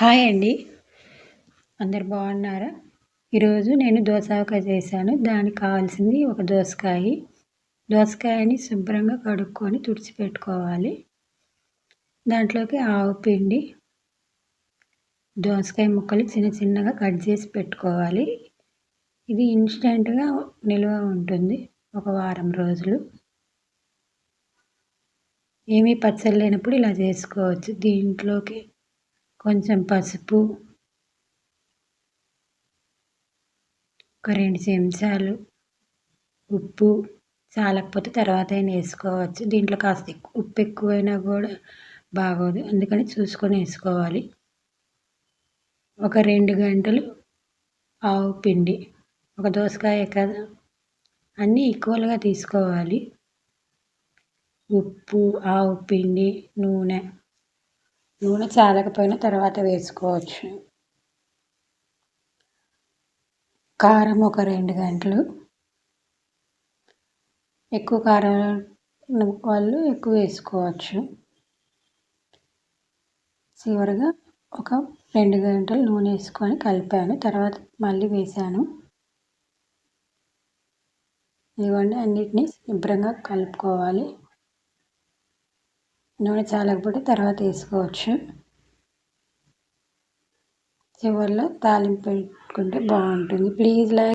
Hi అండి. అందరు బాగున్నారా? ఈరోజు నేను దోసకాయ చేశాను. దానికి కావాల్సింది ఒక దోసకాయ. దోసకాయని శుభ్రంగా కడుక్కొని తుడిచిపెట్టుకోవాలి దాంట్లోకి ఆవు పిండి దోసకాయ ముక్కలు చిన్న చిన్నగా కట్ చేసి పెట్టుకోవాలి. ఇది ఇన్స్టెంట్గా నిల్వ ఉంటుంది ఒక వారం రోజులు. ఏమీ పచ్చడి లేనప్పుడు ఇలా చేసుకోవచ్చు. దీంట్లోకి కొంచెం పసుపు ఒక రెండు చెంచాలు ఉప్పు చాలకపోతే తర్వాత అయినా వేసుకోవచ్చు. దీంట్లో కాస్త ఉప్పు ఎక్కువైనా కూడా బాగోదు. అందుకని చూసుకొని వేసుకోవాలి. ఒక రెండు గంటలు ఆవు పిండి ఒక దోసకాయ కదా అన్నీ ఈక్వల్గా తీసుకోవాలి. ఉప్పు ఆవు పిండి నూనె నూనె చాలకపోయిన తర్వాత వేసుకోవచ్చు. కారం ఒక రెండు గంటలు. ఎక్కువ కారం వాళ్ళు ఎక్కువ వేసుకోవచ్చు. చివరిగా ఒక రెండు గంటలు నూనె వేసుకొని కలిపాను. తర్వాత మళ్ళీ వేసాను. ఇవన్నీ అన్నిటినీ శుభ్రంగా కలుపుకోవాలి. నూనె చాలకపోతే తర్వాత వేసుకోవచ్చు. చివరిలో తాలింపు పెట్టుకుంటే బాగుంటుంది. Please like